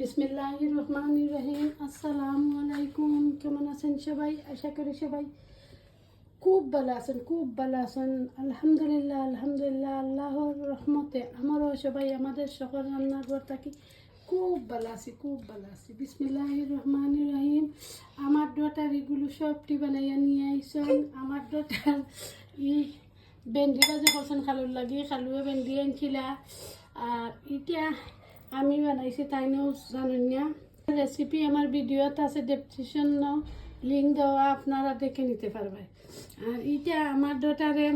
বিসমিল্লাহ রহমান রহিম। আসসালামু আলাইকুম কেমন আছেন সবাই? আশা করি সবাই খুব ভালো আছেন, খুব ভালো আছেন। আলহামদুলিল্লাহ আলহামদুলিল্লাহ। আল্লাহর রহমতে আমারও সবাই, আমাদের সকল রান্নাঘর থাকি খুব ভালো আছি, খুব ভালো আছি। বিসমিল্লাহ রহমান রহিম। আমার ডটার এগুলো সবটি বানাইয়া নিয়ে আইসন। আমার ডটার ই ভেন্ডি বাজে করছেন খালুর লাগি। খালুয়ে ভেন্ডি আনছিলা। আর এটা আমি বানাইছি তাইনেও জানেন না? রেসিপি আমার ভিডিওতে আছে ডেসক্রিপশন লিঙ্ক দেওয়া, আপনারা দেখে নিতে পারবেন। আর এটা আমার ডটারে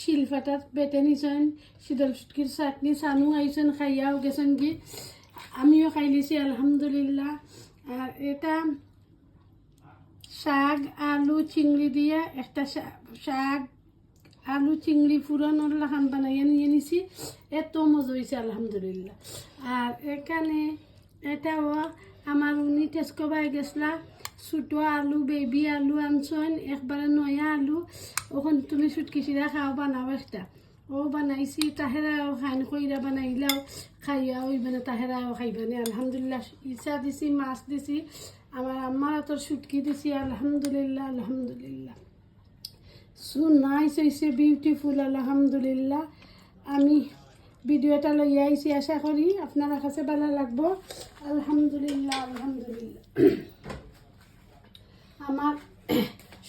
শিলফাটাত বেটে নিছেন, শীতল সুটকির চাটনি। চানু আইছেন, খাইয়াও গেছেন কি আমিও খাই লিছি আলহামদুলিল্লাহ। আর এটা শাক, আলু, চিংড়ি দিয়ে একটা শাক আলু চিংড়ি ফুরনোর লাখান বানাইয়া নিয়ে নিছি এত মজা হয়েছে, আলহামদুলিল্লাহ। আর এখানে এটাও আমার উনি টেস্কো বাই গেছলা। ছোটো আলু বেবি আলু আনছন একবারে নয়া আলু। ওখান তুমি সুটকিছিরা খাও, বানাও একটা। ও বানাইছি, তাহেরাও খান কইরা বানাইলাও, খাইয়া ওই মানে তাহেরাও খাইবানে আলহামদুলিল্লাহ, ইচ্ছা দিছি, মাছ দিছি। আমার আম্মার তোর সুটকি দিছি, আলহামদুলিল্লাহ আলহামদুলিল্লাহ। সো নাইস হয়েছে বিউটিফুল আলহামদুলিল্লাহ আমি ভিডিওটা লইয়া আইছি, আশা করি আপনারা কাছে ভালো লাগবো। আলহামদুলিল্লাহ আলহামদুলিল্লাহ। আমার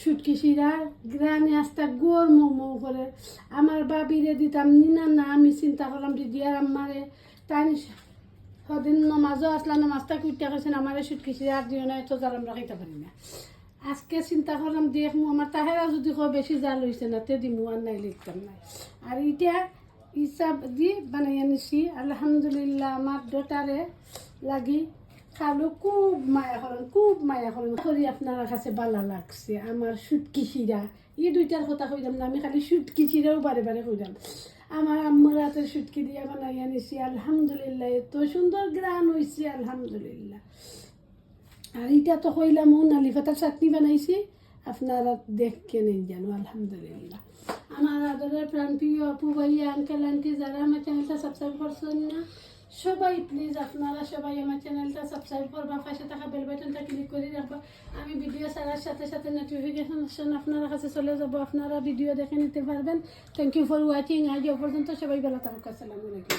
সুটকি শিরা গ্রামে আস্তা গোর মোমো করে। আমার বাবিরে দিতাম, নিনা না, আমি চিন্তা করলাম দিদি আর আমারে তাই সদিন নমাজও আসলা নমাজটা কুইটা কৈছেন আমার সুটকি শিরা আর দিও না এত জাল আমরা খাইতে পারি না। আজকে চিন্তা করলাম দেখ মো আমার তাহেরা যদি কয় বেশি জাল হয়েছে না, তে দিমু আর নাই লিখতাম নাই। আর এটা হিসাব দি বানাই আনিছি। আলহামদুলিল্লাহ আমার ডটারে লাগি খালো, খুব মায়া করেন খুব মায়া করেন করি আপনার কাছে বালা লাগছে আমার সুটকি শিরা এই দুইটার কথা কইলাম না, আমি খালি সুটকি শিরাও বারে বারে কইলাম আমার আম্মার হাতের সুটকি দিয়া বানাই আনিছি। আলহামদুলিল্লাহ, এত সুন্দর গ্রান হয়েছে আলহামদুলিল্লাহ। আর এটা তো কইলাম ও নালি পাতার চাটনি বানাইছি। আপনারা দেখকে নেই জানো আলহামদুলিল্লাহ। আমার আদরের প্রাণপ্রিয় আপু ভাইয়া আঙ্কেল আন্টি যারা আমার চ্যানেলটা সাবস্ক্রাইব করছেন না, সবাই প্লিজ আপনারা সবাই আমার চ্যানেলটা সাবস্ক্রাইব করবা পাশে থাকা বেল বাটনটা ক্লিক করে রাখবা। আমি ভিডিও ছাড়ার সাথে সাথে নোটিফিকেশন আপনার কাছে চলে যাব, আপনারা ভিডিও দেখে নিতে পারবেন। থ্যাংক ইউ ফর ওয়াচিং আজ পর্যন্ত সবাই ভালো থাকুক, আসসালামু আলাইকুম.